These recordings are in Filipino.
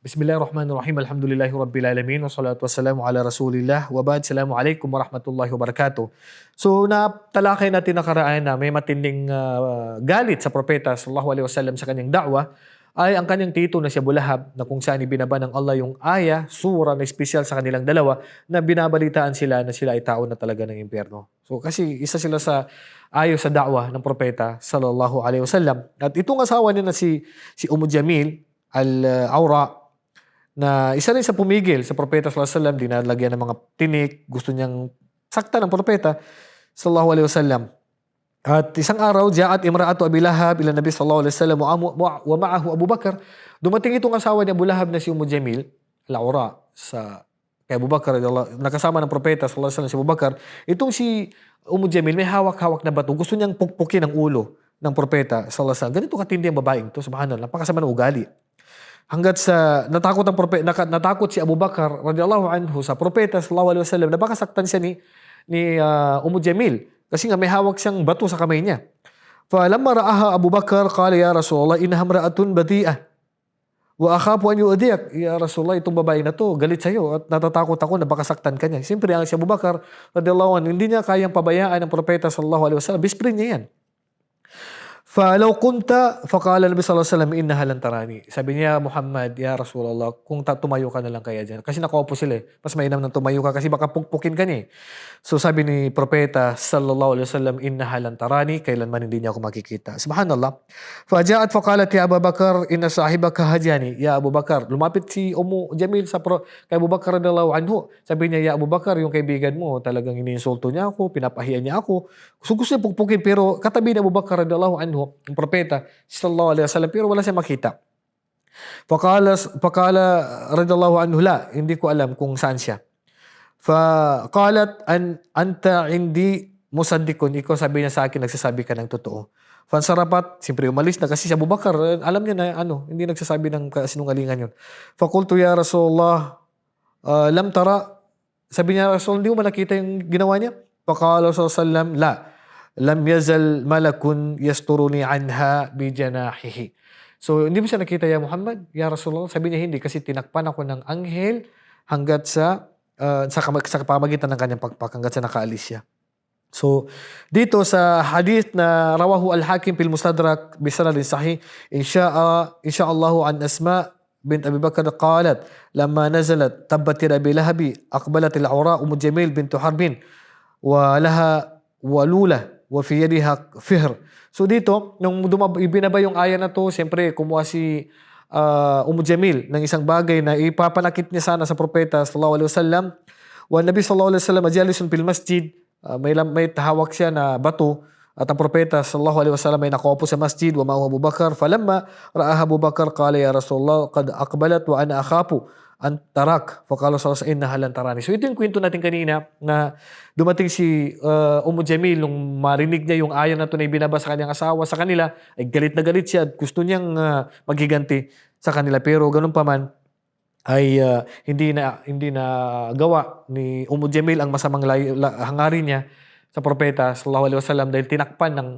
Bismillahirrahmanirrahim. Alhamdulillahi Rabbil Alamin. Wassalatu wassalamu ala Rasulillah. Wabad. Assalamualaikum warahmatullahi wabarakatuh. So, natalakay natin nakaraan na may matinding ah, galit sa propeta sallallahu alaihi wasallam sa kanyang da'wa ay ang kanyang tito na si Abu Lahab na kung saan ibinaba ng Allah yung aya, sura na espesyal sa kanilang dalawa na binabalitaan sila na sila ay tao na talaga ng impyerno. So kasi isa sila sa ayo sa da'wa ng propeta sallallahu alaihi wasallam. At itong asawa niya na si si Umm Jamil al-Awra na isa rin sa pumigil sa propeta sallallahu alaihi wasallam, dinalagyan ng mga tinik, gusto niyang sakta ng propeta sallallahu alaihi wasallam. At isang araw, ja'at imra'atu Abi Lahab ila Nabi sallallahu alaihi wasallam wa, ma'ahu Abu Bakar. Dumating itong asawa ni Abu Lahab na si Umm Jamil, al-Awra, sa kay Abu Bakar, nakasama ng propeta sallallahu alaihi wasallam si Abu Bakar. Itong si Umm Jamil may hawak-hawak na bato. Gusto niyang pukpukin ang ulo ng propeta sallallahu alaihi wasallam. Ganito katindi ang babaeng to, subhanallah, napakasama ng ugali hanggat sa natakot ang propeta natakot si Abu Bakar radhiyallahu anhu sa propeta sallallahu alaihi wasallam napakasaktan siya ni ni ah, uh, Umu Jamil kasi nga may hawak siyang bato sa kamay niya. Falamma ra'aha Abu Bakar qala ya Rasulullah innaha imra'atun bati'ah wa akhafu an yu'diyak. Ya Rasulullah itong babae na to galit sa iyo at natatakot ako na baka saktan ka niya. Siyempre ang si Abu Bakar radhiyallahu anhu hindi niya kayang pabayaan ang propeta sallallahu alaihi wasallam. Bisprin niya yan. فلو كنت فقال النبي صلى الله عليه وسلم إنها لن تراني. Sabi niya, Muhammad, ya Rasulullah, kung ta- tumayo ka na lang kaya dyan. Kasi nakaupo sila eh. Mas mainam nang tumayo ka kasi baka pukpukin ka niya eh. So sabi ni Propeta sallallahu alaihi wasallam, innaha lan tarani, kailanman hindi niya ako makikita. Subhanallah. Faja'at faqalat ya Abu Bakar, inna sahibaka hajani. Ya Abu Bakar, lumapit si Umu Jamil sa pro, kay Abu Bakar radhiyallahu anhu. Sabi niya, ya Abu Bakar, yung kaibigan mo, talagang iniinsulto niya ako, pinapahiya niya ako. Gusto gusto niya pukpukin, pero katabi ni Abu Bakar radhiyallahu anhu, yung propeta sallallahu alaihi wasallam, pero wala siya makita. Faqala, faqala radhiyallahu anhu, la, hindi ko alam kung saan siya. Faqalat an anta hindi musaddikun ikaw sabi niya sa akin nagsasabi ka ng totoo. Fansarapat, siyempre umalis na kasi si Abu Bakar, alam niya na ano, hindi nagsasabi ng kasinungalingan yun. Fakultu ya Rasulullah, ah, lam tara, sabi niya Rasul, hindi mo ba nakita yung ginawa niya? Faqala sallam, la, lam yazal malakun yasturuni anha bi janahihi. So, hindi mo siya nakita ya Muhammad? Ya Rasulullah, sabi niya hindi kasi tinakpan ako ng anghel hanggat sa uh, sa, sa pamagitan ng kanyang pagpak hanggat sa nakaalis siya. So, dito sa hadith na rawahu al-Hakim fil Mustadrak bi sanadin sahih, insya'a insyaallahu an Asma bint Abi Bakr qalat lamma nazalat tabbat yada Abi Lahabi aqbalat al-Awra Umm Jamil bint Harbin wa laha walula wa fi yadiha fihr. So dito, nung dumab- ibinaba yung aya na to, siyempre kumuha si uh, Umm Jamil ng isang bagay na ipapanakit niya sana sa propeta sallallahu alaihi wasallam. Wa Nabi sallallahu alaihi wasallam majalisun fil masjid. Uh, may may tahawak siya na bato at ang propeta sallallahu alaihi wasallam ay nakaupo sa masjid wa ma'ahu Abu Bakar falamma ra'aha Abu Bakar qala ya Rasulullah qad aqbalat wa ana akhafu an tarak faqala sallallahu alaihi wasallam lan tarani. So ito yung kwento natin kanina na dumating si uh, Umm Jamil nung marinig niya yung aya na to na ibinaba sa kanyang asawa sa kanila ay galit na galit siya at gusto niyang uh, maghiganti sa kanila pero ganun pa man ay uh, hindi na hindi na gawa ni Umm Jamil ang masamang lay, la, hangarin niya sa propeta sallallahu alaihi wasallam dahil tinakpan ng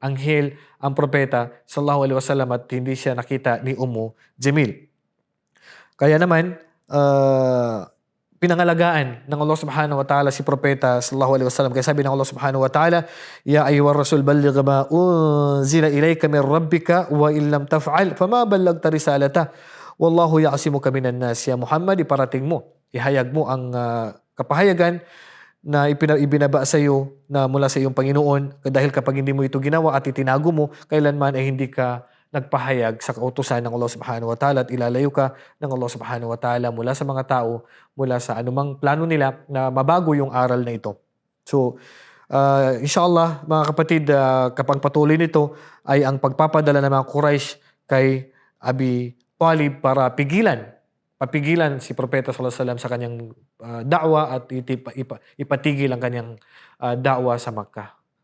anghel ang propeta sallallahu alaihi wasallam at hindi siya nakita ni Umm Jamil. Kaya naman uh, pinangalagaan ng Allah subhanahu wa ta'ala si propeta sallallahu alaihi wasallam. Kaya sabi ng Allah subhanahu wa ta'ala ya ayyuhar rasul balligh ma unzila ilayka min rabbika wa in lam taf'al fama ballagta risalata. Wallahu ya'simuka minan nas. Ya Muhammad iparating mo ihayag mo ang uh, kapahayagan na ipina, ibinaba sa iyo na mula sa iyong Panginoon. Dahil kapag hindi mo ito ginawa at itinago mo kailanman ay hindi ka nagpahayag sa kautusan ng Allah subhanahu wa ta'ala at ilalayo ka ng Allah subhanahu wa ta'ala mula sa mga tao, mula sa anumang plano nila na mabago yung aral na ito. So, uh, inshallah mga kapatid, uh, kapag patuloy nito ay ang pagpapadala ng mga Quraysh kay Abi Talib para pigilan, papigilan si Propeta sallallahu alaihi wasallam sa kanyang uh, da'wa at itipa, ipa, ipatigil ang kanyang uh, da'wa sa Makkah.